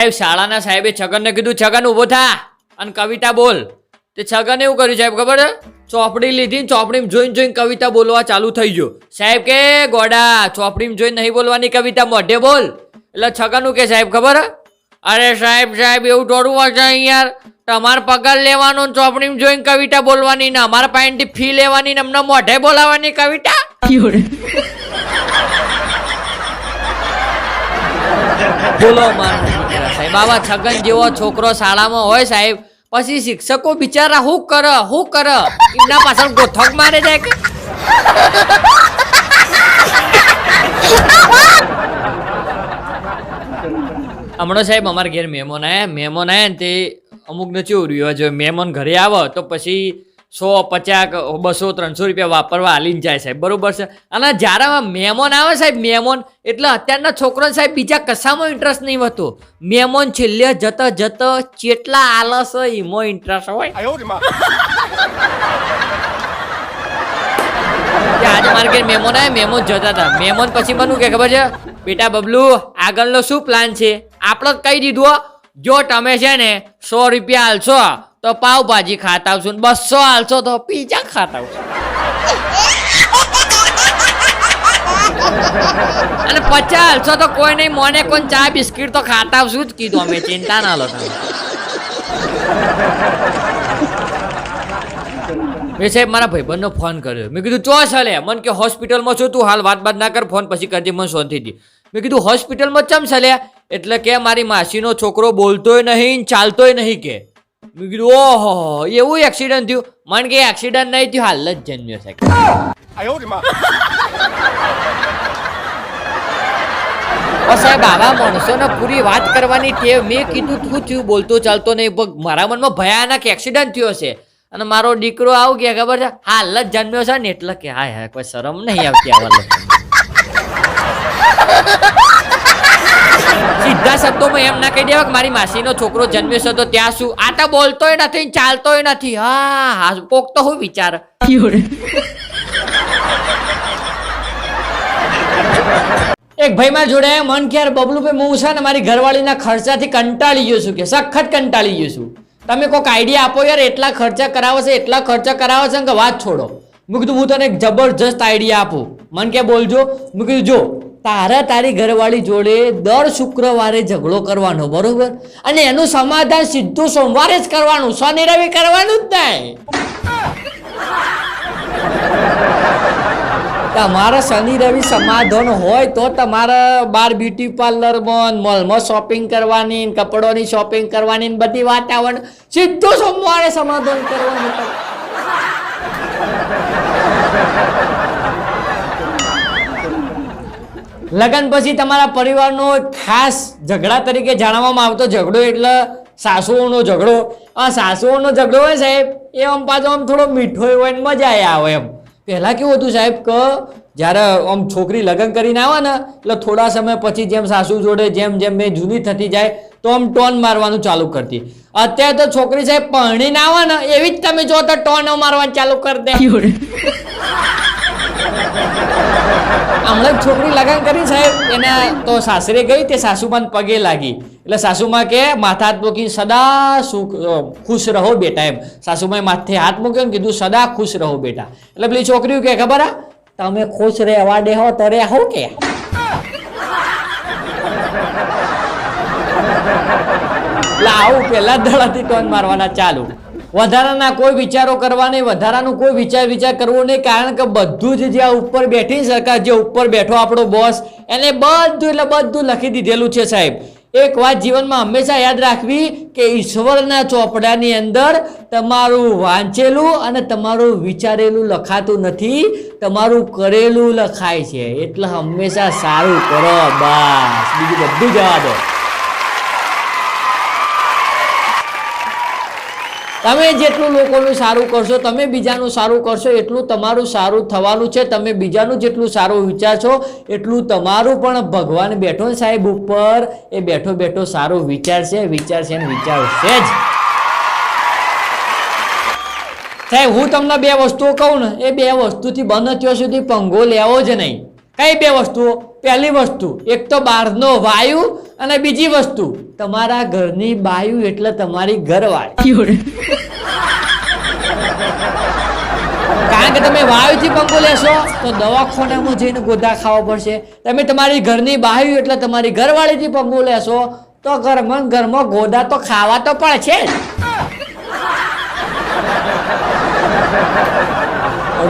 સાહેબ શાળાના સાહેબે છગનને કીધું, છગન ઊભો થા અને કવિતા બોલ. તે છગને એવું કર્યું, સાહેબ, ખબર ચોપડી લીધી ચોપડીમાં જોઈને જોઈને કવિતા બોલવા ચાલુ થઈ ગયો. સાહેબ કે ગોડા, ચોપડીમાં જોઈને નહીં બોલવાની કવિતા મોઢે બોલ. એટલે છગનનું કે, સાહેબ, ખબર? અરે સાહેબ સાહેબ, એવું થોડું હોય છે અહીં યાર તમારે પગાર લેવાનો ચોપડી ચોપડીમાં જોઈને કવિતા બોલવાની ને અમારા પાસેથી ફી લેવાની ને અમને મોઢે બોલાવાની કવિતા? બોલો સાહેબ, આવા છગન જેવો છોકરો શાળામાં હોય સાહેબ, પછી શિક્ષકો બિચારા હું કર હું કર? એમના પાછળ ગોથક મારે જાય કે? હમણાં સાહેબ, અમારા ઘેર મહેમાન આયા. મહેમાન આયા ને તે અમુક નથી રહ્યું જો મહેમાન ઘરે આવે તો પછી સો પચાસ બસો ત્રણસો રૂપિયા વાપરવા હાલીને જાય સાહેબ. બરોબર છે? અને જ્યારે મહેમાન આવે સાહેબ મેમોન એટલે અત્યારના છોકરાને સાહેબ બીજા કશામાં ઇન્ટરેસ્ટ નહીં હોતો મેમોન છેલ્લે જતા જત ચેટલા આલસ હોય એમાં ઇન્ટરેસ્ટ હોય. આજ માર્કેટ મેમોન આવે મેમોન જતા હતા. મેમોન પછી મને કે ખબર છે? બેટા બબલુ આગળનો શું પ્લાન છે? આપણે કહી દીધું જો તમે છે ને સો રૂપિયા હાલશો તો પાવભાજી ખાતા આવશું બસો હાલશો તો પીઝા ખાતા આવશું. અને પચાસ હાલશો તો કોઈ નહીં, મોને કોઈ ચા, બિસ્કિટ તો ખાતા આવશું જ કીધું અમે, ચિંતા ના લો તમે. મેં સાહેબ મારા ભાઈબંધનો ફોન કર્યો. મેં કીધું ચો ચાલે મને કે હોસ્પિટલમાં છું તું હાલ વાત બાત ના કર, ફોન પછી કરજે, મને શાંતિથી મેં કીધું, હોસ્પિટલમાં ચમ ચાલે એટલે કે મારી માસીનો છોકરો બોલતોય નહીં ચાલતોય નહીં કે. મેં ઓહો એવું એક્સિડન્ટ થયું? મને કે એક્સિડન્ટ નહીં થયું. હાલ જ જન્મ્યો છે. સાહેબ આવા માણસોને પૂરી વાત કરવાની ટેવ મેં કીધું શું થયું? બોલતો ચાલતો નહીં. મારા મનમાં ભયાનક એક્સિડન્ટ થયો છે. અને મારો દીકરો આવું કે ખબર છે? હાલ જ જન્મ્યો છે ને એટલે કે હા હા કોઈ શરમ નહીં આવતી આવા લોકો સીધા શબ્દોમાં એમ ના કહી દેવા કે મારી માસીનો છોકરો જન્મ્યો છે તો ત્યાં શું? આ તો બોલતોય નથી ચાલતોય નથી. હા હા, કોક હું વિચાર. એક ભાઈ મારા જોડે મન કે યાર બબલુભાઈ હું છે ને મારી ઘરવાળીના ખર્ચાથી કંટાળી ગયો છું કે સખત કંટાળી ગયો છું. તમે કોઈક આઈડિયા આપો યાર, એટલા ખર્ચા કરાવો છે, એટલા ખર્ચા કરાવો છે કે વાત છોડો. મેં કીધું, હું તને એક જબરજસ્ત આઈડિયા આપું. મન કે, બોલજો. મેં કીધું, જો, તારા તારી ઘરવાળી જોડે દર શુક્રવારે ઝઘડો કરવાનો, બરોબર? અને એનું સમાધાન સીધું સોમવારે જ કરવાનું, શનિ રવિ કરવાનું જ નહીં. તમારા શનિ રવિ સમાધાન હોય તો તમારે બાર બ્યુટી પાર્લરમાં મોલમાં શોપિંગ કરવાની કપડોની શોપિંગ કરવાની બધી વાત આવવાની સીધું સોમવારે સમાધાન કરવાનું. લગન પછી તમારા પરિવારનો ખાસ ઝઘડા તરીકે જાણવામાં આવતો ઝઘડો એટલે સાસુઓનો ઝઘડો. આ સાસુઓનો ઝઘડો હોય સાહેબ, એ આમ પાછો આમ થોડો મીઠો હોય ને મજા આવે એમ. પહેલાં કેવું હતું સાહેબ કે જ્યારે આમ છોકરી લગ્ન કરીને આવે ને, એટલે થોડા સમય પછી જેમ સાસુ જોડે જેમ જેમ મેં જૂની થતી જાય, તો આમ ટોન મારવાનું ચાલુ કરતી. અત્યારે તો છોકરી સાહેબ પરણીને આવે ને, એવી જ તમે જો તો ટોન મારવાનું ચાલુ કરી દે. હમણાં છોકરી લગન કરી સાહેબ, એને તો સાસરે ગઈ તે સાસુમાં પગે લાગી. એટલે સાસુમાં કે, માથા હાથ મૂકી સદા સુખ ખુશ રહો બેટા, એમ. સાસુમાએ માથે હાથ મૂક્યો ને કીધું, સદા ખુશ રહો બેટા. એટલે પેલી છોકરીઓ કે, ખબર આ? તમે ખુશ રહેવા દેહો તો રે હો કે? એટલે આવું પેલા દડાથી ટોન મારવાના ચાલુ. વધારાના કોઈ વિચારો કરવા નહીં, વધારાનું કોઈ વિચાર વિચાર કરવો નહીં, કારણ કે બધું જ જ્યાં ઉપર બેઠી સરકાર જે ઉપર બેઠો આપણો બોસ એને બધું એટલે બધું લખી દીધેલું છે સાહેબ. એક વાત જીવનમાં હંમેશા યાદ રાખવી કે ઈશ્વરના ચોપડાની અંદર તમારું વાંચેલું અને તમારું વિચારેલું લખાતું નથી, તમારું કરેલું લખાય છે. એટલે હંમેશા સારું કરો, બસ. બીજું બધું જવા દો. તમે જેટલું લોકોનું સારું કરશો, તમે બીજાનું સારું કરશો, એટલું તમારું સારું થવાનું છે. તમે બીજાનું જેટલું સારું વિચારશો, એટલું તમારું પણ ભગવાન બેઠો ને સાહેબ ઉપર એ બેઠો બેઠો સારું વિચારશે વિચારશે ને વિચારશે જ. સાહેબ, હું તમને બે વસ્તુઓ કહું ને, એ બે વસ્તુથી બંધ અત્યાર સુધી પંગો લેવો જ નહીં. કઈ બે વસ્તુઓ? પહેલી વસ્તુ એક તો બહારનો વાયુ અને બીજી વસ્તુ તમારા ઘરની બાયુ એટલે તમારી ઘરવાળી. કારણ કે તમે વાયુથી પંખો લેશો તો દવાખાનામાં જઈને ગોદા ખાવા પડશે. તમે તમારી ઘરની બાયુ એટલે તમારી ઘરવાળીથી પંખો લેશો તો ઘરમાં ઘરમાં ગોદા તો ખાવા તો પડશે જ.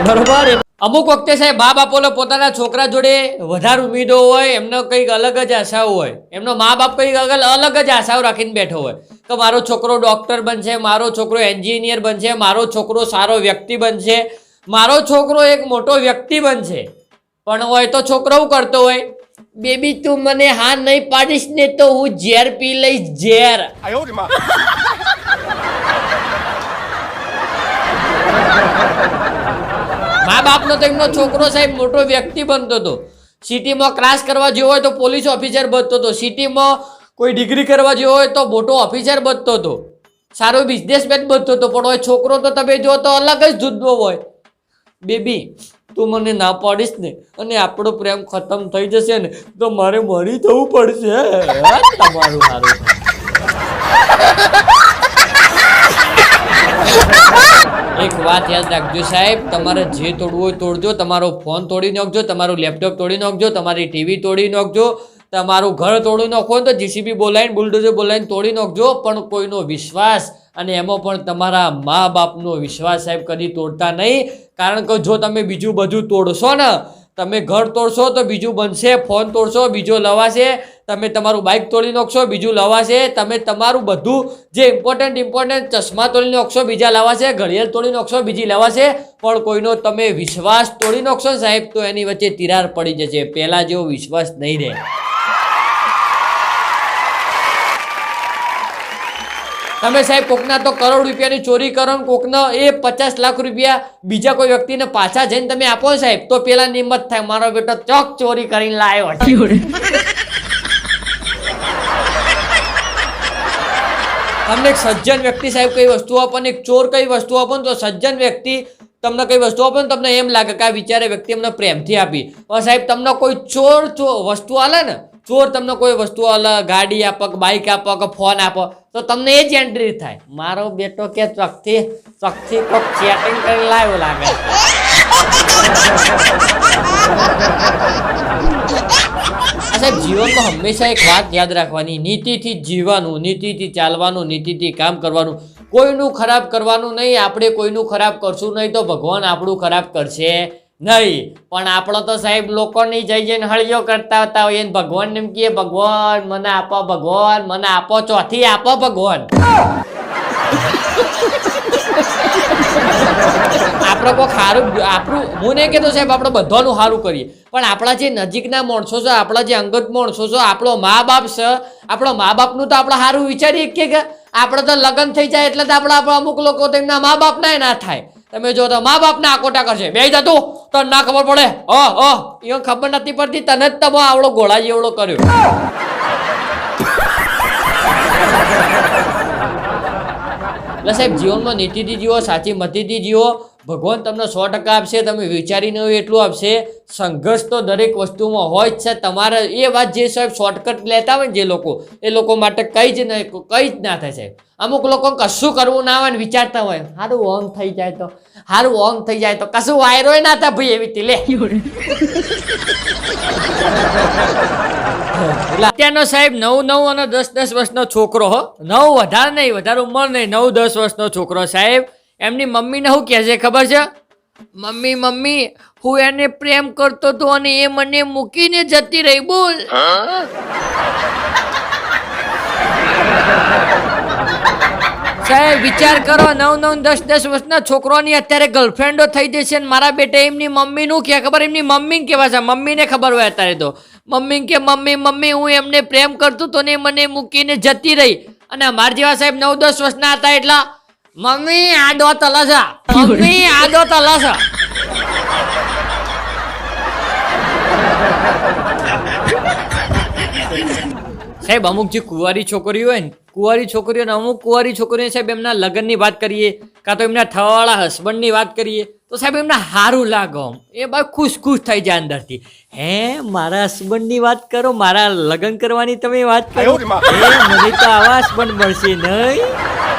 બરોબર? અમુક વખતે સાહેબ મા બાપોને પોતાના છોકરા જોડે વધારે ઉમેદો હોય એમનો કંઈક અલગ જ આશાઓ હોય. એમનો મા બાપ કંઈક અલગ જ આશાઓ રાખીને બેઠો હોય. તો મારો છોકરો ડૉક્ટર બનશે મારો છોકરો એન્જિનિયર બનશે મારો છોકરો સારો વ્યક્તિ બનશે મારો છોકરો એક મોટો વ્યક્તિ બનશે. પણ હોય તો છોકરો કરતો હોય? બેબી તું મને હા નહીં પાડીશ ને તો હું ઝેર પી લઈશ ઝેર. આવ્યો મા બાપનો તો એમનો છોકરો સાહેબ મોટો વ્યક્તિ બનતો હતો. સિટીમાં ક્રાસ કરવા જેવો હોય તો પોલીસ ઓફિસર બનતો હતો. સિટીમાં કોઈ ડિગ્રી કરવા જેવો હોય તો મોટો ઓફિસર બનતો હતો. સારો બિઝનેસમેન બનતો હતો. પણ હોય છોકરો તો તમે જો તો અલગ જ જુદો હોય. બેબી, તું મને ના પાડીશ ને અને આપણો પ્રેમ ખતમ થઈ જશે ને તો મારે મરી જવું પડશે. તમારું સારું એક વાત યાદ રાખજો સાહેબ, તમારે જે તોડવું હોય તોડજો, તમારો ફોન તોડી નાખજો, તમારું લેપટોપ તોડી નાખજો, તમારી ટીવી તોડી નાખજો, તમારું ઘર તોડી નાખો તો જીસીબી બોલાવીને બુલડોઝર બોલાવીને તોડી નાખજો, પણ કોઈનો વિશ્વાસ અને એમાં પણ તમારા મા બાપનો વિશ્વાસ સાહેબ કદી તોડતા નહીં. કારણ કે જો તમે બીજું બધું તોડશો ને તમે ઘર તોડશો તો બીજું બનશે, ફોન તોડશો, બીજો લવાશે, તમે તમારું બાઇક તોડી નાખશો, બીજું લવાશે, તમે તમારું બધું જે ઇમ્પોર્ટન્ટ ઇમ્પોર્ટન્ટ ચશ્મા તોડી નાખશો, બીજા લવાશે, ઘડિયાળ તોડી નાખશો, બીજી લવાશે, પણ કોઈનો તમે વિશ્વાસ તોડી નાખશો સાહેબ, તો એની વચ્ચે તિરાર પડી જશે. પહેલા જેવો વિશ્વાસ નહીં રહે. તમે સાહેબ, કોકના તો કરોડ રૂપિયાની ચોરી કરો ને કોકના એ પચાસ લાખ રૂપિયા બીજા કોઈ વ્યક્તિને પાછા જઈને તમે આપો સાહેબ, તો પેલા નિમત થાય. મારો બેટો ચોક ચોરી કરીને લાવ્યો તમને એક સજ્જન વ્યક્તિ સાહેબ કઈ વસ્તુ આપો એક ચોર કઈ વસ્તુ આપો ને, તો સજ્જન વ્યક્તિ તમને કઈ વસ્તુ આપો ને, તમને એમ લાગે કે આ વિચારે વ્યક્તિ અમને પ્રેમથી આપી. પણ સાહેબ, તમને કોઈ ચોર વસ્તુ આલે ને? ચોર તમને કોઈ વસ્તુ આલે, ગાડી આપો કે બાઇક આપો કે ફોન આપો? તો તમને એ જ એન્ટ્રી થાય. મારો બેટો કે ચોકથી ચોકથી કોક ચેટિંગ કરી લાવ્યો લાગે. સાહેબ જીવનમાં હંમેશા એક વાત યાદ રાખવાની. નીતિથી જીવવાનું, નીતિથી ચાલવાનું, નીતિથી કામ કરવાનું. કોઈનું ખરાબ કરવાનું નહીં, આપણે કોઈનું ખરાબ કરશું નહીં તો ભગવાન આપણું ખરાબ કરશે. નહીં. પણ આપણો તો સાહેબ લોકોની જઈ જઈને હળિયો કરતા હતા હોય. ભગવાન એમ કહે ભગવાન, મને આપો, ભગવાન, મને આપો, ચોથી આપો, ભગવાન. આપણે કોઈ સારું આપણું, હું નહીં કહેતો સાહેબ, આપણે બધાનું સારું કરીએ. પણ આપણા જે નજીકના માણસો છે, આપણા જે અંગત માણસો છે, આપણો મા બાપ છે, આપણો મા બાપનું તો આપણે સારું વિચારીએ કે આપણે તો લગ્ન થઈ જાય એટલે તો આપણા અમુક લોકો તો એમના મા બાપના ના થાય. તમે જો તો મા બાપને આકોટા કરશે. બે જતું તો. ના ખબર પડે. ઓ ખબર નથી પડતી. તને જ તમે આવડો ઘોડા જેવડો કર્યો. એટલે સાહેબ, જીવનમાં નીતિથી જીવો, સાચી મતીથી જીવો. ભગવાન તમને સો ટકા આપશે, તમે વિચારીને હોય એટલું આપશે. સંઘર્ષ તો દરેક વસ્તુમાં હોય જ છે. તમારે એ વાત જે સાહેબ શોર્ટકટ લેતા હોય ને જે લોકો, એ લોકો માટે કંઈ જ નહીં કંઈ જ ના થાય સાહેબ. અમુક લોકો કશું કરવું ના હોય ને વિચારતા હોય. સારું ઓંગ થઈ જાય તો. સારું ઓંગ થઈ જાય તો. કશું વાયરોય ના થાય ભાઈ એવી રીતે. લે. એટલે અત્યારનો સાહેબ નવ નવ અને દસ દસ વર્ષનો છોકરો હો. નવ વધારે નહીં, વધારે ઉંમર નહીં, નવ દસ વર્ષનો છોકરો સાહેબ. એમની મમ્મીને શું કહે છે ખબર છે? મમ્મી મમ્મી, હું એને પ્રેમ કરતો હતો અને એ મને મૂકીને જતી રહી, બોલ. સાહેબ, વિચાર કરો, નવ નવ દસ દસ વર્ષના છોકરોની અત્યારે ગર્લફ્રેન્ડો થઈ જશે ને મારા બેટા એમની મમ્મીનું કે ખબર? એમની મમ્મી કેવા છે? મમ્મીને ખબર હોય અત્યારે તો. મમ્મી કે, મમ્મી મમ્મી, હું એમને પ્રેમ કરતો તો ને મને મૂકીને જતી રહી. અને મારા જેવા સાહેબ નવ દસ વર્ષના હતા એટલા, મમ્મી, આ દો તલાસા મમ્મી, આ દો તલાસા સાહેબ, અમુક જે કુંવારી છોકરી હોય ને કુંવારી છોકરીઓને અમુક કુંવારી છોકરીઓ સાહેબ એમના લગ્નની વાત કરીએ કાં તો એમના થવાવાળા હસબન્ડની વાત કરીએ તો સાહેબ એમને સારું લાગો એ બા ખુશ ખુશ થઈ જાય અંદરથી. હે મારા હસબન્ડની વાત કરો મારા લગ્ન કરવાની તમે વાત કરો. મને તો આવા હસબન્ડ મળશે નહીં.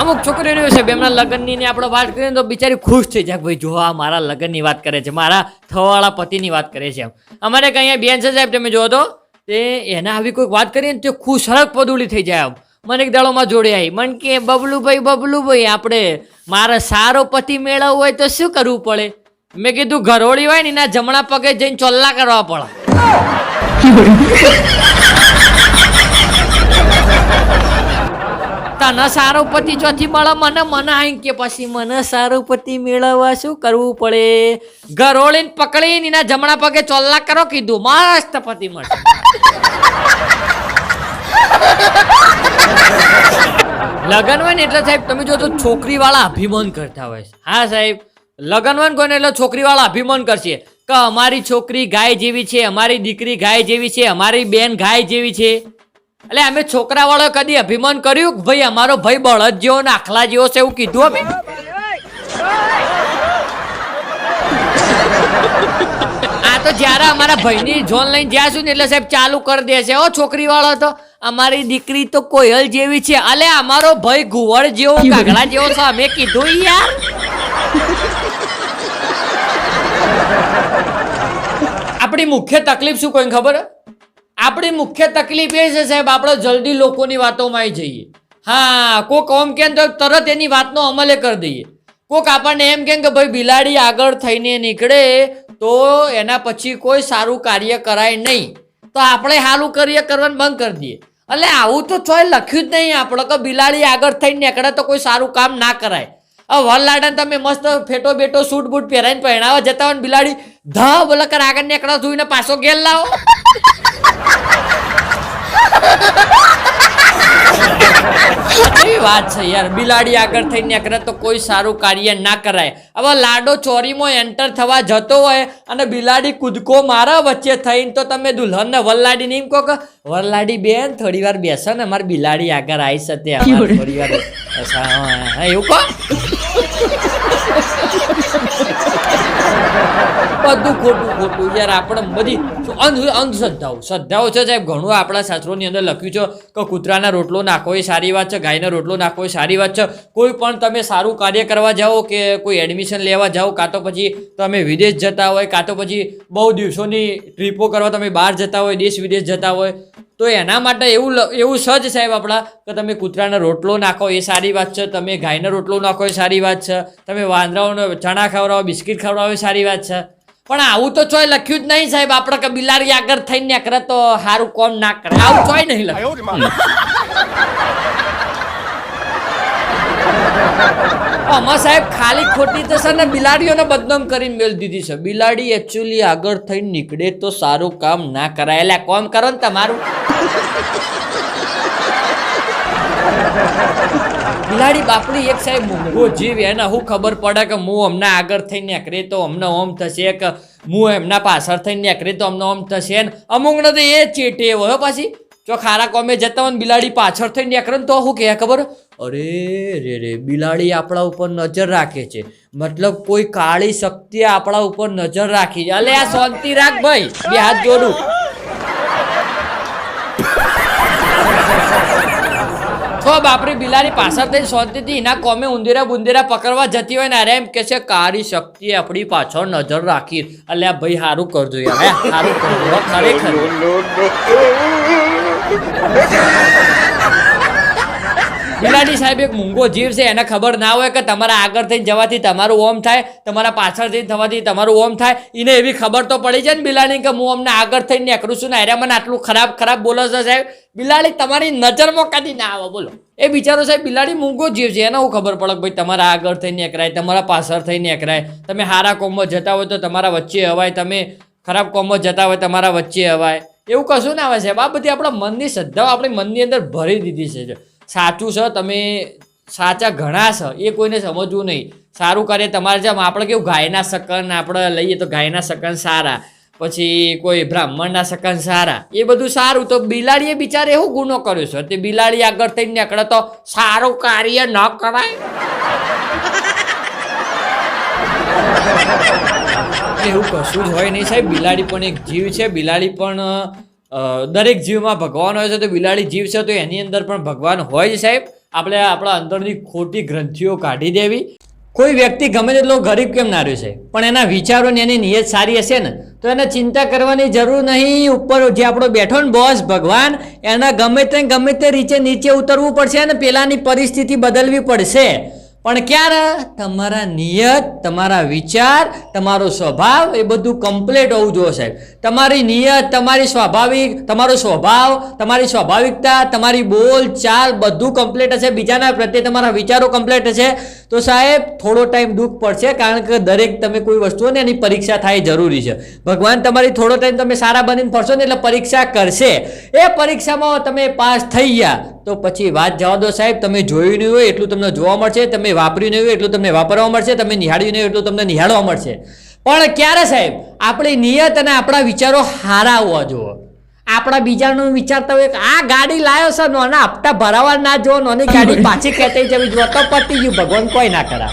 અમુક છોકરીઓ છે એમના લગ્નની ને આપણે વાત કરીએ તો બિચારી ખુશ થઈ જાય. ભાઈ, જો આ મારા લગ્નની વાત કરે છે, મારા થવાવાળા પતિની વાત કરે છે. અમારે કંઈ અહીંયા બેન છે સાહેબ, તમે જોવો તો, તે એના આવી કોઈક વાત કરીએ ને તે ખુશ હરક પદુલી થઈ જાય મને એક દાડોમાં જોડે આવી. મન કે બબલુભાઈ બબલુભાઈ આપણે મારે સારો પતિ મેળવવો હોય તો શું કરવું પડે? મેં કીધું, ઘરોળી હોય ને, એના જમણા પગે જઈને ચોલ્લા કરવા પડે. તને સારો ચોથી મળે, મને મને આઈ કે પછી મને સારો પતિ મેળવવા શું કરવું પડે? ગરોળીને પકડીને એના જમણા પગે ચોલ્લા કરો કીધું, મસ્ત પતિ મળશે. લગન હોય ને એટલે સાહેબ, તમે જો છોકરી વાળા અભિમાન કરતા હોય. હા સાહેબ, લગન હોય ને કોઈને એટલે છોકરી વાળા અભિમાન કરશે. કે અમારી છોકરી ગાય જેવી છે, અમારી દીકરી ગાય જેવી છે, અમારી બેન ગાય જેવી છે. એટલે અમે છોકરા વાળો કદી અભિમાન કર્યું કે ભાઈ અમારો ભાઈ બળદ જેવો ને આખલા જેવો છે એવું કીધું અમે? આ તો જ્યારે અમારા ભાઈની જોન લઈને જ્યાં છું ને એટલે સાહેબ ચાલુ કરી દે છે. ઓ છોકરી વાળો તો અમારી દીકરી તો કોયલ જેવી છે. અલે, અમારો ભાઈ ઘુવડ જેવો કાગડા જેવો છે, અમે કીધું યાર. આપણી મુખ્ય તકલીફ શું કોઈ ખબર હે? આપણી મુખ્ય તકલીફ એ છે, સાહેબ, આપણે જલ્દી લોકોની વાતોમાં આવી જઈએ. હા, કોક ઓમ કે તો તરત એની વાતનો અમલે કરી દઈએ. કોક આપણને એમ કેમ કે ભાઈ બિલાડી આગળ થઈને નીકળે તો એના પછી કોઈ સારું કાર્ય કરાય નહીં. તો આપણે સારું કાર્ય કરવાનું બંધ કરી દઈએ. એટલે આવું તો ચોય લખ્યું જ નહીં. આપણે કે બિલાડી આગળ થઈને નીકળે તો કોઈ સારું કામ ના કરાય. હવે વરલાડાને તમે મસ્ત ફેટો બેટો સૂટ બૂટ પહેરાઈને પહેણાવા જતા હોય બિલાડી ધ બોલા કર આગળ નીકળો ધોઈને પાછો ગેલ લાવો. કેવી વાત છે યાર બિલાડી આગળ થઈને નીકળે તો કોઈ સારું કાર્ય ના કરાય. હવે લાડો ચોરીમાં એન્ટર થવા જતો હોય અને બિલાડી કૂદકો મારા વચ્ચે થઈને તો તમે દુલ્હનને વરલાડી નહીં કહો કે વરલાડી બેન થોડી વાર બેસો ને અમારી બિલાડી આગળ આવી અમારે થોડી વાર એવું કહો? બધું ખોટું ખોટું. યાર, આપણે બધી અંધ અંધશ્રદ્ધાઓ. શ્રદ્ધાઓ છે સાહેબ, ઘણું આપણા શાસ્ત્રોની અંદર લખ્યું છે કે કૂતરાના રોટલો નાખો એ સારી વાત છે, ગાયનો રોટલો નાખો એ સારી વાત છે. કોઈ પણ તમે સારું કાર્ય કરવા જાઓ કે કોઈ એડમિશન લેવા જાઓ, કાં તો પછી તમે વિદેશ જતા હોય, કાં તો પછી બહુ દિવસોની ટ્રીપો કરવા તમે બહાર જતા હોય, દેશ વિદેશ જતા હોય તો એના માટે એવું એવું સજ સાહેબ આપણા કે તમે કૂતરાનો રોટલો નાખો, એ સારી વાત છે. તમે ગાયનો રોટલો નાખો, એ સારી વાત છે. તમે વાંદરાઓને ચણા ખવડાવો, બિસ્કિટ ખવડાવો, એ સારી વાત છે. પણ આવું તો ચોય લખ્યું જ નહીં સાહેબ. આપણે કે બિલાડી આગળ થઈને કરે તો સારું કોમ ના કરે? આવું ચોય નહીં લખ્યું. આમાં સાહેબ ખાલી ખોટી તો છે ને બિલાડીઓને બદનામ કરીને મેળ દીધી છે. બિલાડી એકચ્યુઅલી આગળ થઈને નીકળે તો સારું કામ ના કરાય. એટલે કોમ કરો ને તમારું. બિલાડી બાપડી એક સાહેબ મૂંગો જીવ એને હું ખબર પડે કે હું અમને આગળ થઈને નીકળે તો અમને ઓમ થશે કે હું એમના પાછળ થઈને નીકળે તો અમને ઓમ થશે ને. અમુકને તો એ ચેટે હોય પાછી. જો ખારા કોમે જતા હોય ને બિલાડી પાછળ થઈને નીકળે તો શું કહે ખબર? અરે રે રે, બિલાડી આપણા ઉપર નજર રાખે છે. મતલબ કોઈ કાળી શક્તિ આપણા ઉપર નજર રાખી છે. અલે, આ શાંતિ રાખ ભાઈ. બે હાથ જોડું. તો બાપરી, બિલાડી પાછળ થઈ શાંતિથી એના કોમે ઉંદેરા બુંદેરા પકડવા જતી હોય ને, અરે એમ કે છે, કાળી શક્તિ આપણી પાછળ નજર રાખી. આ ભાઈ સારું કરજો યાર સારું કરજો. ખરેખર. બિલાડી સાહેબ એક મૂંગો જીવ છે, એને ખબર ના હોય કે તમારા આગળ થઈને જવાથી તમારું ઓમ થાય, તમારા પાછળ થઈને થવાથી તમારું ઓમ થાય. એને એવી ખબર તો પડી જાય ને બિલાડી કે હું અમને આગળ થઈને નીકળું છું ને અરે મને આટલું ખરાબ ખરાબ બોલો છો સાહેબ. બિલાડી, તમારી નજરમાં કદી ના આવે, બોલો. એ બિચારો સાહેબ બિલાડી મૂંગો જીવ છે, એને હું ખબર પડે કે ભાઈ તમારા આગળ થઈને એકરાય તમારા પાછળ થઈને એકરાય તમે હારા કોમમાં જતા હોય તો તમારા વચ્ચે હવાય તમે ખરાબ કોમમાં જતા હોય તમારા વચ્ચે હવાય એવું કશું ના આવે સાહેબ. આ બધી આપણા મનની શ્રદ્ધાઓ આપણી મનની અંદર ભરી દીધી છે. સાચું છે, તમે સાચા ઘણા છે, એ કોઈને સમજવું નહીં. સારું કરે તમારે જેમ આપણે કેવું, ગાયના સકન આપણે લઈએ તો ગાયના સકન સારા, પછી કોઈ બ્રાહ્મણના સકન સારા, એ બધું સારું. તો બિલાડીએ બિચારે એવો ગુનો કર્યો છે, તે બિલાડી આગળ થઈને નીકળે તો સારું કાર્ય ન કરાય. એવું કશું જ હોય નહીં સાહેબ, બિલાડી પણ એક જીવ છે, બિલાડી પણ દરેક જીવમાં ભગવાન હોય છે, તો બિલાડી જીવ છે, તો એની અંદર પણ ભગવાન હોય છે સાહેબ. આપણે આપણા અંદરની ખોટી ગ્રંથિઓ કાઢી દેવી. કોઈ વ્યક્તિ ગમે તેટલો ગરીબ કેમ ના રહ્યો છે પણ એના વિચારો ને એની નિયત સારી હશે ને, તો એને ચિંતા કરવાની જરૂર નહીં. ઉપર જે આપણો બેઠો ને બોસ ભગવાન, એના ગમે તે ગમે તે રીતે નીચે ઉતરવું પડશે અને પેલાની પરિસ્થિતિ બદલવી પડશે. પણ ક્યારે? તમારા નિયત, તમારા વિચાર, તમારો સ્વભાવ એ બધું કમ્પ્લીટ હોવું જોઈએ સાહેબ. તમારી નિયત, તમારી સ્વાભાવિક, તમારો સ્વભાવ, તમારી સ્વાભાવિકતા, તમારી બોલ, ચાલ બધું કમ્પ્લીટ હશે. બીજાના પ્રત્યે તમારા વિચારો કમ્પ્લીટ હશે. તો સાહેબ, થોડો ટાઈમ દુઃખ પડશે કારણ કે દરેક તમે કોઈ વસ્તુ એની પરીક્ષા થાય જરૂરી છે. ભગવાન તમારી થોડો ટાઈમ તમે સારા બનીને ફરશો ને એટલે પરીક્ષા કરશે. એ પરીક્ષામાં તમે પાસ થઈ ગયા. તો પછી વાત જવા દો સાહેબ. તમે જોયું નહીં હોય એટલું તમને જોવા મળશે. તમે વાપર્યું નહીં હોય એટલું તમને વાપરવા મળશે, તમે નિહાળ્યું નહીં એટલું તમને નિહાળવા મળશે. પણ ક્યારે સાહેબ, આપણી નિયત અને આપણા વિચારો હારા હોવા જુઓ. આપણા બીજાનું વિચારતા હોય આ ગાડી લાયો છે નોના હપ્તા ભરાવા ના જો નોની ગાડી પાછી ખેંચાઈ જવી જો તો પતી ગયું, ભગવાન કોઈ ના કરા.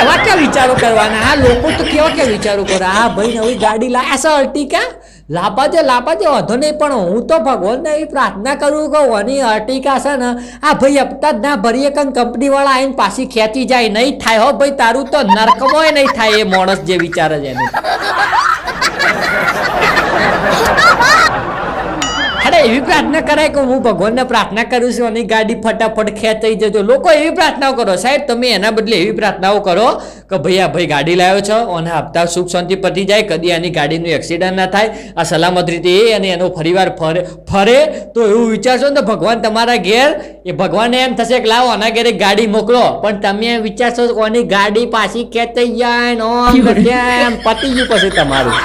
એવા કે વિચારો કરવાના? આ લોકો તો કેવા કે વિચારો કરે? આ ભાઈ, નવી ગાડી લાયા છે અર્ટિકા લાપા લાપાજો વાંધો નહીં, પણ હું તો ભગવાનને એવી પ્રાર્થના કરું કે ઓની અર્ટિકા છે ને, આ ભાઈ હપ્તા જ ના ભરીએ કંઈ કંપનીવાળા આવીને પાછી ખેંચી જાય. નહીં થાય હો ભાઈ, તારું તો નરકમોય નહીં થાય એ માણસ જે વિચારે છે એનું. એવી પ્રાર્થના કરાય કે હું ભગવાનને પ્રાર્થના કરું છું અને ગાડી ફટાફટ ખેંચાઈ જજો લોકો એવી પ્રાર્થનાઓ કરો. સાહેબ તમે એના બદલે એવી પ્રાર્થનાઓ કરો કે ભાઈ આ ભાઈ ગાડી લાવ્યો છો અને હપ્તા સુખ શાંતિ પતી જાય કદી આની ગાડીનું એક્સિડન્ટ ના થાય આ સલામત રીતે એ અને એનો ફરીવાર ફરે ફરે તો એવું વિચારશો ને તો ભગવાન તમારા ઘેર એ ભગવાનને એમ થશે કે લાવો આના ઘેરે ગાડી મોકલો. પણ તમે એમ વિચારશો કોની ગાડી પાછી ખેંચાઈ જાય તેમ પતી ગયું પછી તમારું.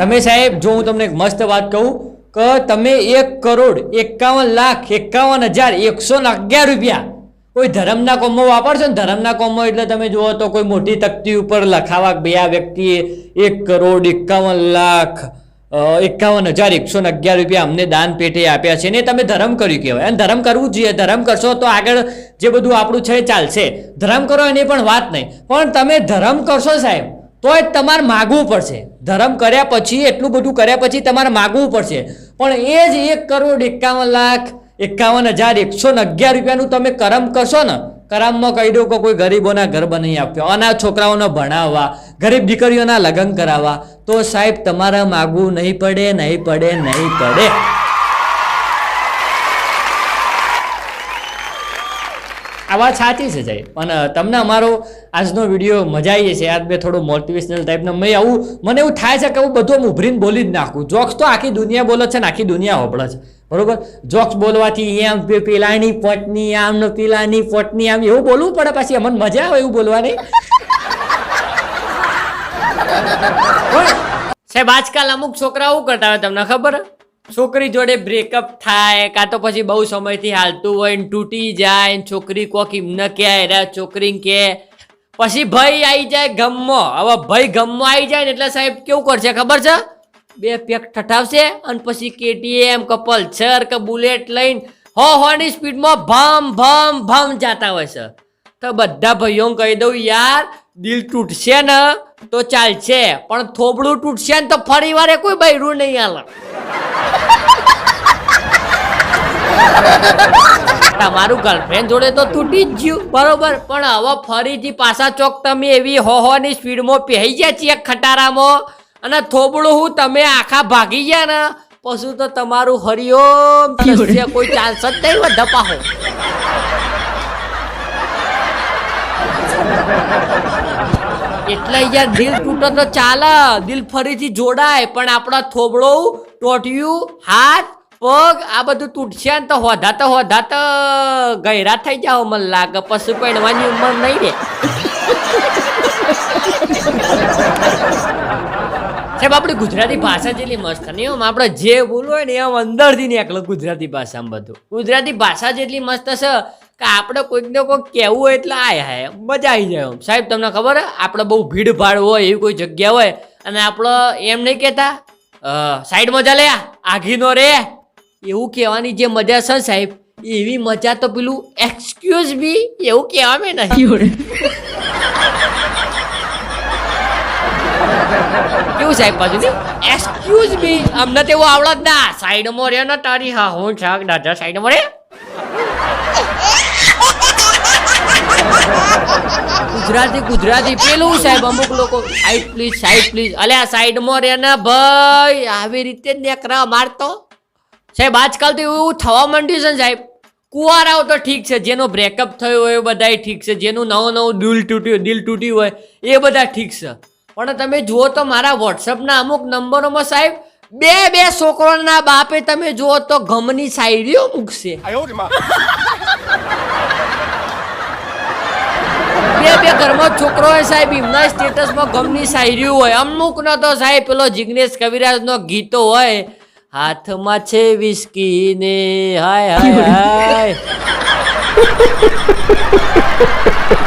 તમે સાહેબ, જો હું તમને એક મસ્ત વાત કહું, કે તમે એક કરોડ એકાવન લાખ એકાવન હજાર એકસો ને અગિયાર રૂપિયા કોઈ ધર્મના કોમો વાપરશો ને? ધર્મના કોમો એટલે તમે જુઓ તો કોઈ મોટી તકતી ઉપર લખાવા બે આ વ્યક્તિએ એક કરોડ એકાવન લાખ એકાવન હજાર એકસો ને અગિયાર રૂપિયા અમને દાન પેટે આપ્યા છે ને તમે ધર્મ કર્યું કહેવાય. અને ધર્મ કરવું જોઈએ. ધર્મ કરશો તો આગળ જે બધું આપણું છે ચાલશે. ધર્મ કરો એની પણ વાત નહીં. પણ તમે ધર્મ કરશો સાહેબ તોય તમારે માગવું પડશે. ધર્મ કર્યા પછી, એટલું બધું કર્યા પછી તમારે માગવું પડશે. પણ એ જ એક કરોડ એકાવન લાખ, એકાવન હજાર, એકસો ને અગિયાર રૂપિયાનું તમે કરમ કરશો ને, કરમમાં કહી દો કે કોઈ ગરીબોના ઘર બનાવી આપ્યો, અનાથ છોકરાઓને ભણાવવા, ગરીબ દીકરીઓના લગ્ન કરાવવા, તો સાહેબ તમારે માગવું નહીં પડે નહીં પડે નહીં પડે. વાત સાચી છે સાહેબ. પણ તમને અમારો આજનો વીડિયો મજા આવી છે આજ મેં થોડો મોટિવેશનલ ટાઈપનો મેં આવું મને એવું થાય છે કે હું બધું હું ઉભરીને બોલી જ નાખું. જોક્સ તો આખી દુનિયા બોલે છે ને આખી દુનિયા હોબળે છે. બરોબર? જોક્સ બોલવાથી એમ પેલાની પટની આમ ને પેલાની પટની આમ એવું બોલવું પડે પાછી. અમને મજા આવે એવું બોલવાની. સાહેબ આજકાલ અમુક છોકરા શું કરતા હોય તમને ખબર? છોકરી જોડે બ્રેકઅપ થાય, કાં તો પછી બહુ સમયથી હાલતું હોય ને તૂટી જાય ને છોકરી કોક એમને કે એરા છોકરી કે પછી ભાઈ આવી જાય ગમમાં. હવે ભાઈ ગમમાં આવી જાય ને એટલે સાહેબ કેવું કરશે, ખબર છે? બે પેક ઠઠાવશે અને પછી કેટીએમ કે પલ્સર કે બુલેટ લઈને હો હોની સ્પીડમાં ભમ ભમ ભમ જાતા હોય છે. તો બધા ભાઈઓ કહી દઉં, યાર દિલ તૂટશે ને તો ચાલશે. પણ થોબડું તૂટશે ને તો ફરી વારે કોઈ બૈરું નહીં હાલ. તમારું ગર્લફ્રેન્ડ જોડે તો તૂટી જ ગયું. બરોબર. પણ હવે ફરીથી પાછા ચોક તમે એવી હો ની સ્પીડમાં પહેરી ગયા છીએ ખટારામાં. અને થોબડું હું તમે આખા ભાગી ગયા ને પછી તો તમારું હરિઓમ કોઈ ચાન્સ જ નહીં હોય ધપાહો. એટલે યાર દિલ તૂટે તો ચાલે, દિલ ફરીથી જોડાય, પણ આપણા થોબળો ટોટિયું, હાથ, પગ, આ બધું તૂટશે ને તો હોધા તો હોધા તો ગયરા થઈ જાવ મને લાગે પછી પહેરવાની ઉંમર નહીં રે. સાહેબ, આપણી ગુજરાતી ભાષા જેટલી મસ્ત નહીં એમ આપણે જે બોલવું હોય ને એમ અંદરથી નીકળે ગુજરાતી ભાષામાં બધું. ગુજરાતી ભાષા જેટલી મસ્ત છે કે આપણે કોઈકને કોઈક કહેવું હોય એટલે આ હાય મજા આવી જાય સાહેબ તમને ખબર હે? આપણે બહુ ભીડભાડ હોય એવી કોઈ જગ્યા હોય અને આપણે એમ નહીં કહેતા સાઈડમાં ચાલે આઘી આઘીનો રે. એવું કહેવાની જે મજા છે સાહેબ એવી મજા તો પેલું એક્સક્યુઝ બી એવું કહેવામાં નહીં. કેવું સાહેબ પાછું એક્સક્યુઝ બી. અમને તેવું આવડત ના. સાઈડમાં રે ને તારી હા હું છાક દાદા સાઈડમાં રે. ગુજરાતી ગુજરાતી, પેલું સાહેબ, અમુક લોકો સાઈડ પ્લીઝ સાઈડ પ્લીઝ અલે, આ સાઈડમાં રે ને ભાઈ, આવી રીતે નેકરા મારતો. સાહેબ આજકાલ તો એવું થવા માંડ્યું છે ને સાહેબ, કુવારાઓ તો ઠીક છે, જેનો બ્રેકઅપ થયો હોય એ બધાય ઠીક છે, જેનું નવું નવું દિલ તૂટ્યું દિલ તૂટ્યું હોય એ બધા ઠીક છે. પણ તમે જુઓ તો મારા વોટ્સઅપના અમુક નંબરોમાં સાહેબ બે બે છોકરોના બાપે તમે જુઓ તો ગમની શાયરીઓ મૂકશે. બે બે ઘરમાં છોકરો હોય સાહેબ એમના સ્ટેટસમાં ગમની શાયરીઓ હોય. અમુક અમુકનો તો સાહેબ પેલો જિગ્નેશ કવિરાજનો ગીતો હોય હાથમાં છે વિસ્કી ને હાય હાય હાય.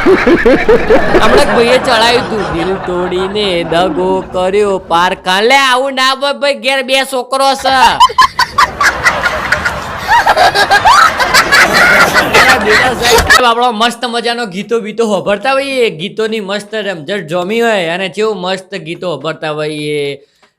હમણાં ભાઈએ ચડાવ્યું તું. દિલ તોડીને દગો કર્યો. પાર કાલે આવું ના ભાઈ, ઘેર બે છોકરો છે. આપણો મસ્ત મજાનો ગીતો બીતો હોભરતા હોઈએ? ગીતોની મસ્ત રમઝટ જોમી હોય, અને કેવું મસ્ત ગીતો હોભરતા હોઈએ?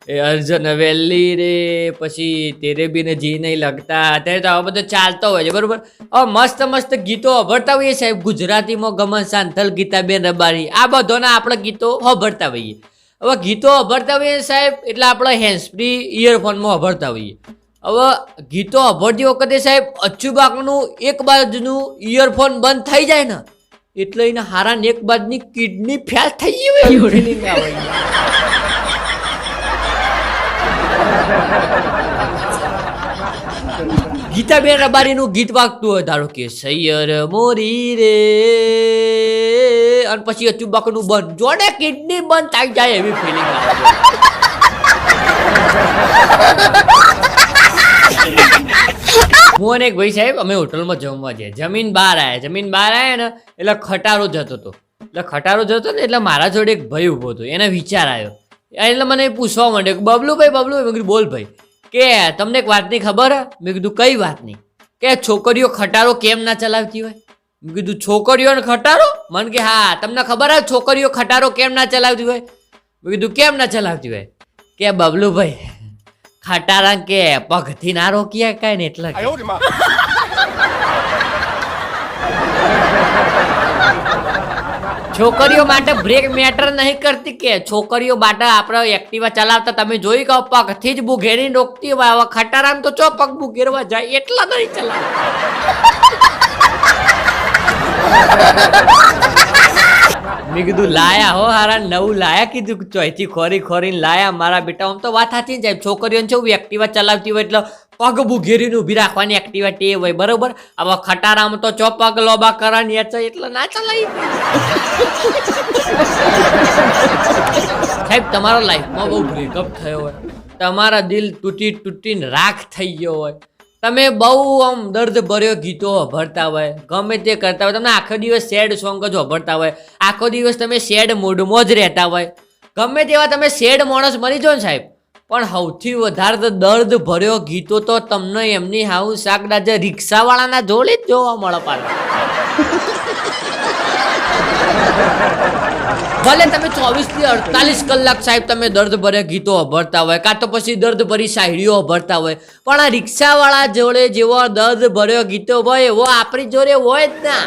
એ અર્જુન વેલી રે, પછી તેરે બીને જી નહીં લગતા. અત્યારે તો આવા બધો ચાલતો હોય છે, બરોબર? હવે મસ્ત મસ્ત ગીતો હોભરતા હોઈએ સાહેબ. ગુજરાતીમાં ગમન સાંથલ ગીતાબેન રબારી. આ બધોના આપણે ગીતો હોભરતા હોઈએ. હવે ગીતો હોભરતા હોઈએ સાહેબ, એટલે આપણે હેન્ડસ્ફ્રી ઇયરફોનમાં હોભરતા હોઈએ. હવે ગીતો અભરતી વખતે સાહેબ, અચ્યુબાકનું એક બાજુનું ઇયરફોન બંધ થઈ જાય ને, એટલે એને હારાને એક બાજુની કિડની ફેલ થઈ ગઈ હોય એવી feeling આવે છે. ગીતાબેન રબારીનું ગીત વાગતું હોય, ધારો કે, સૈયર મોરી રે. અને પછી અચ્યુબાકનું બંધ. જોડે કિડની બંધ થઈ જાય એવી ફિલિંગ હું અને એક ભાઈ સાહેબ, અમે હોટલમાં જમવા જઈએ. જમીન બહાર આવ્યા જમીન બહાર આવ્યા ને, એટલે ખટારો જતો હતો. એટલે ખટારો જતો ને, એટલે મારા જોડે એક ભાઈ ઊભો હતો. એને વિચાર આવ્યો. એટલે મને પૂછવા માંડ્યો કે, બબલુભાઈ બબલુભાઈ? મેં કીધું, બોલ ભાઈ. કે, તમને એક વાતની ખબર મેં કીધું, કઈ વાતની? કે, છોકરીઓ ખટારો કેમ ના ચલાવતી હોય? મેં કીધું છોકરીઓને ખટારો? મને કે, હા, તમને ખબર આવે છોકરીઓ ખટારો કેમ ના ચલાવતી હોય? મેં કીધું, કેમ ના ચલાવતી હોય? કે, બબલુભાઈ ખટારા કે, પગથી ના રોકીએ કાંઈ ને એટલે છોકરીઓ માટે બ્રેક મેટર નહીં કરતી કે છોકરીઓ માટે આપણે એક્ટિવા ચલાવતા તમે જોઈ કહો, પગથી જ બુઘેરી રોકતી હોય ખટારામ તો ચો પગ બુઘેરવા જાય? એટલા નહીં ચલાવે. મેં કીધું, લાયા હો હારા, નવું લાયા કીધું ચોથી ખોરી ખોરીને લાયા. મારા બેટા, આમ તો વાત સાચી જાય છોકરીઓને છે એક્ટિવા ચલાવતી હોય એટલે પગ બુઘેરીને ઊભી રાખવાની એક્ટિવા તે હોય, બરોબર? હવે ખટારામાં તો ચો પગ લોબા કરવાની એટલે ના ચલાવી સાહેબ, તમારા લાઈફમાં બહુ બ્રેકઅપ થયો હોય. તમારા દિલ તૂટી તૂટીને રાખ થઈ ગયો હોય. તમે બહુ આમ દર્દ ભર્યો ગીતો ભરતા હોય, ગમે તે કરતા હોય તમે આખો દિવસ સેડ સોંગ જ ભરતા હોય, આખો દિવસ તમે સેડ મૂડમાં જ રહેતા હોય. ગમે તેવા તમે સેડ માણસ મરી જાઓ ને સાહેબ, પણ સૌથી વધારે તો દર્દ ભર્યો ગીતો તો તમને એમની હાઉ શાક જે રિક્ષાવાળાના જોડે જ જોવા મળે પાછા. ભલે તમે ચોવીસથી અડતાલીસ કલાક સાહેબ તમે દર્દ ભરે, ગીતો અભરતા હોય, કાં તો પછી દર્દ ભરી શાયરીઓ અભરતા હોય, પણ આ રિક્ષાવાળા જોડે જેવો દર્દ ભર્યો ગીતો હોય, એવો આપણી જોડે હોય જ ના.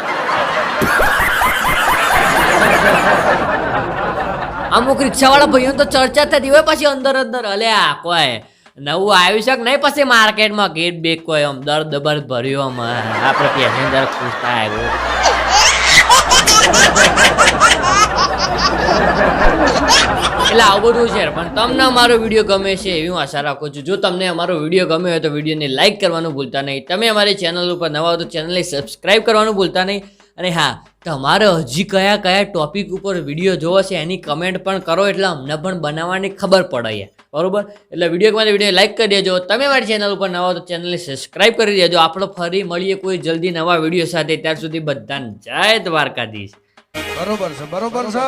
અમુક રિક્ષાવાળા ભાઈઓ તો ચર્ચા થતી હોય, પછી અંદર અંદર અલે આ કોઈ નવું આવ્યું છે નહીં, પછી માર્કેટમાં ગેટ બેક કોઈ આમ દર્દ બર્દ ભર્યો, આમ આપણે પેસેન્જર ખુશ થાય એટલે આવું બધું છે, પણ તમને અમારો વીડિયો ગમે છે એવી હું આશા રાખું છું. જો તમને અમારો વીડિયો ગમે હોય તો વિડીયોને લાઇક કરવાનું ભૂલતા નહીં. તમે અમારી ચેનલ ઉપર નવા તો ચેનલને સબસ્ક્રાઇબ કરવાનું ભૂલતા નહીં. અને હા, તમારે હજી કયા કયા ટોપિક ઉપર વીડિયો જોવો છે એની કમેન્ટ પણ કરો, એટલે અમને પણ બનાવવાની ખબર પડે બરોબર? એટલે વીડિયો ગમે વીડિયો લાઈક કરી દેજો. તમે મારી ચેનલ ઉપર નવા તો ચેનલને સબસ્ક્રાઈબ કરી દેજો. આપણે ફરી મળીએ કોઈ જલ્દી નવા વીડિયો સાથે. ત્યાર સુધી બધાને જય દ્વારકાધીશ. બરોબર છે બરોબર છે.